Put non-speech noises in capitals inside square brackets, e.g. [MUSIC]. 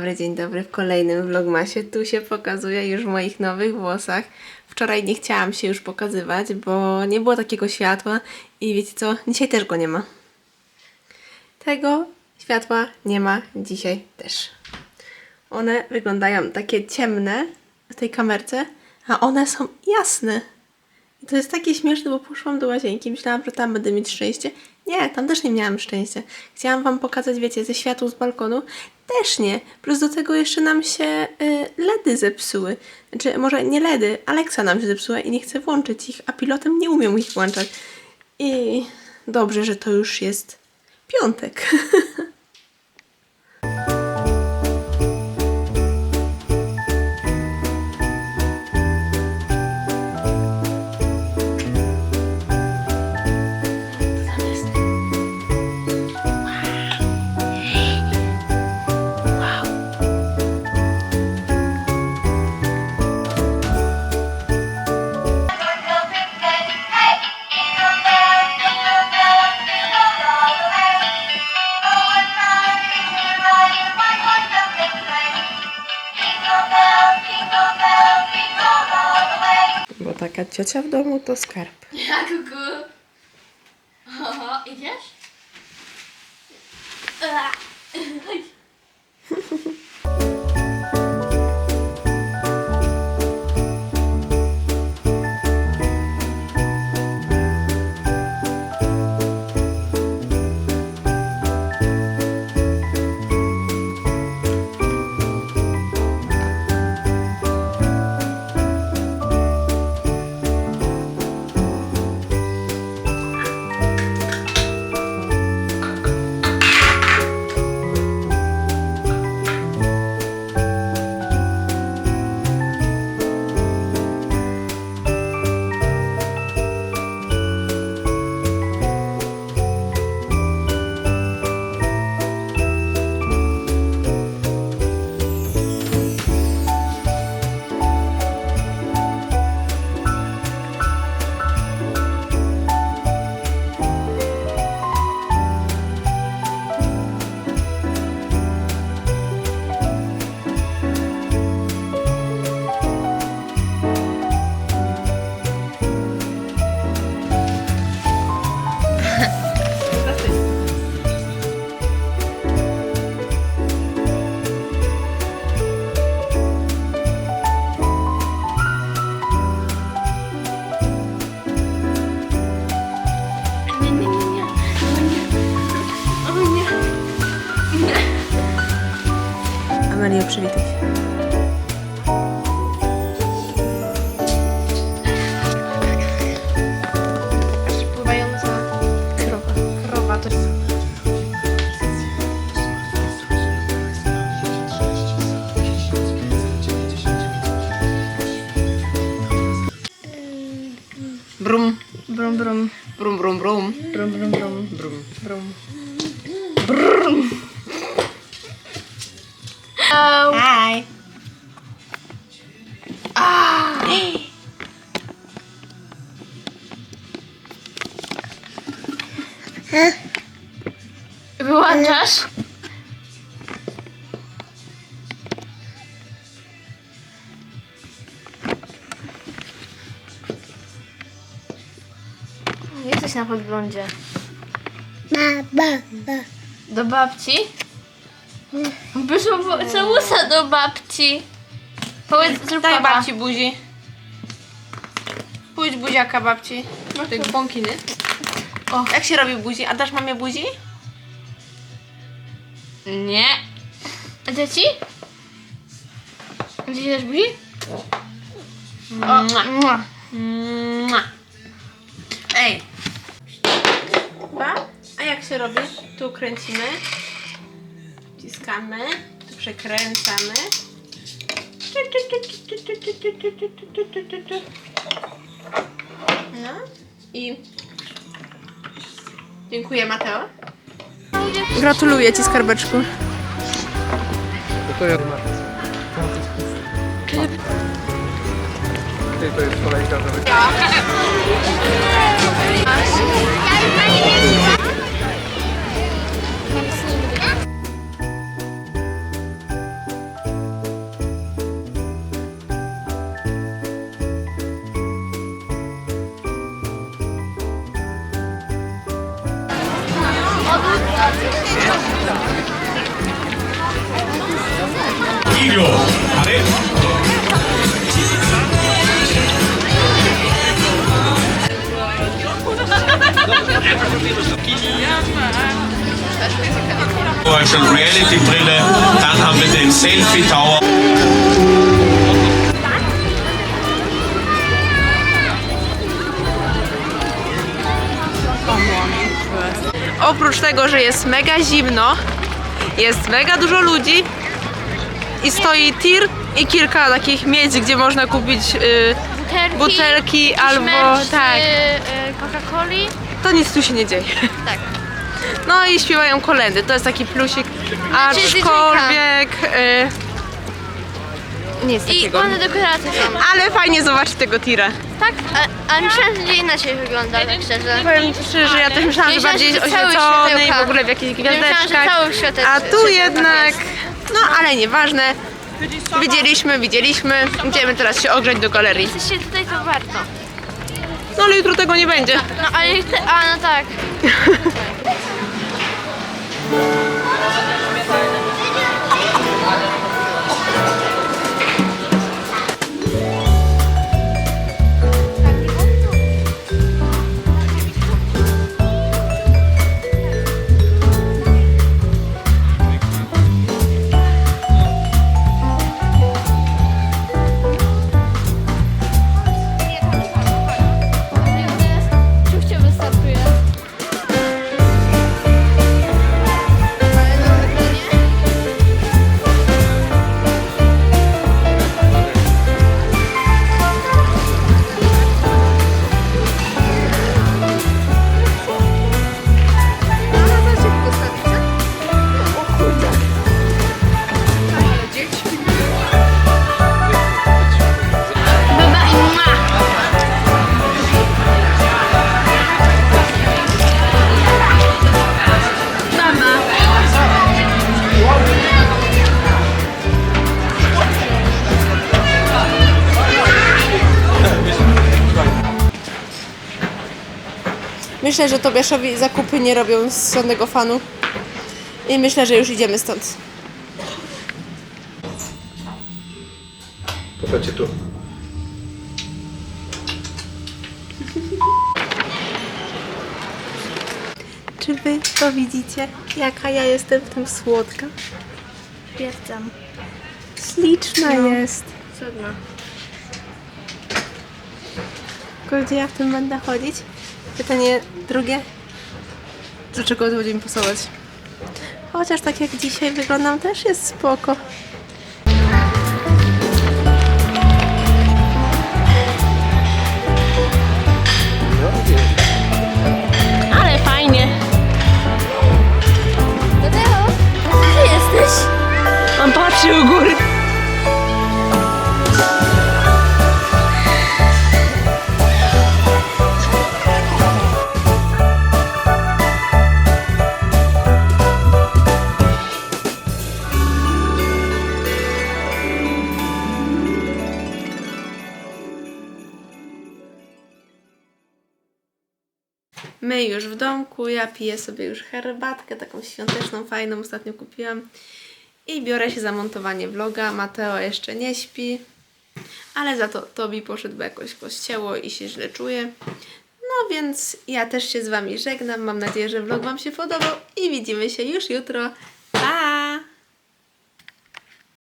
Dobry dzień dobry w kolejnym vlogmasie. Tu się pokazuję już w moich nowych włosach. Wczoraj nie chciałam się już pokazywać, bo nie było takiego światła i wiecie co? Dzisiaj też go nie ma. Tego światła nie ma dzisiaj też. One wyglądają takie ciemne w tej kamerce, a one są jasne. To jest takie śmieszne, bo poszłam do łazienki, myślałam, że tam będę mieć szczęście. Nie, tam też nie miałam szczęścia. Chciałam Wam pokazać, wiecie, ze światło z balkonu. Też nie. Plus do tego jeszcze nam się y, LEDy zepsuły. Znaczy, może nie LEDy, Alexa nam się zepsuła i nie chce włączyć ich, a pilotem nie umiem ich włączać. I dobrze, że to już jest piątek. [LAUGHS] taka ciocia w domu to skarb. Ja kuku. Oho, idziesz? Ua. [LAUGHS] Nie, Się. Aż pływająca Krowa. krowa to jest... Brum. Brum, brum. Brum, brum, brum. Brum, brum, brum. Brum. Brum. Brum. Jesteś na podglądzie. Do babci? Wyszło całusa do babci. Powiedz, zrób Daj babci buzi. Pójdź buziaka babci. Te bąkiny. O, jak się robi buzi? A dasz mamie buzi? Nie. A dzieci? Dzieci też buzi? O, mua. Mua. Ej. Ba? A jak się robi? Tu kręcimy. Wciskamy. Tu przekręcamy. No i dziękuję Mateo. Gratuluję Ci skarbeczku. Ty, to jest kolejka, żeby... Kilo. Ale Virtual Reality Brille, dann haben wir den Selfie Tower. Oprócz tego, że jest mega zimno, jest mega dużo ludzi i stoi tir i kilka takich miejsc, gdzie można kupić y, Butelki, butelki albo tak. y, Coca-Coli. To nic tu się nie dzieje. [LAUGHS] Tak. No i śpiewają kolendy, to jest taki plusik. Znaczy, Aczkolwiek y, nic I takiego. ładne dekoracje są. Ale fajnie zobaczyć tego tira. Tak, a, a myślałam, że inaczej wygląda, tak szczerze. Powiem ci szczerze, że ja też myślałam, że Myślałam, bardziej że cały oświecony i w ogóle w jakichś myślałam, że gwiazdeczkach. cały świateł- A tu światełka jednak, jest. no ale nieważne. Widzieliśmy, widzieliśmy. Idziemy teraz się ogrzeć do galerii. Jesteście tutaj, to warto. No ale jutro tego nie będzie. No ale, a no tak. [LAUGHS] Myślę, że Tobiaszowi zakupy nie robią z żadnego fanu. I myślę, że już idziemy stąd. Popatrzcie tu. Czy wy to widzicie? Jaka ja jestem w tym słodka? Jestem. Śliczna jest. Cudno. Tylko gdzie ja w tym będę chodzić? Pytanie drugie. Do czego to będzie mi pasować? Chociaż tak jak dzisiaj wyglądam też jest spoko. My już w domku, ja piję sobie już herbatkę, taką świąteczną, fajną, ostatnio kupiłam. I biorę się za montowanie vloga. Mateo jeszcze nie śpi, ale za to Tobi poszedł, jakoś kościoło i się źle czuje. No więc ja też się z Wami żegnam. Mam nadzieję, że vlog Wam się podobał i widzimy się już jutro. Pa!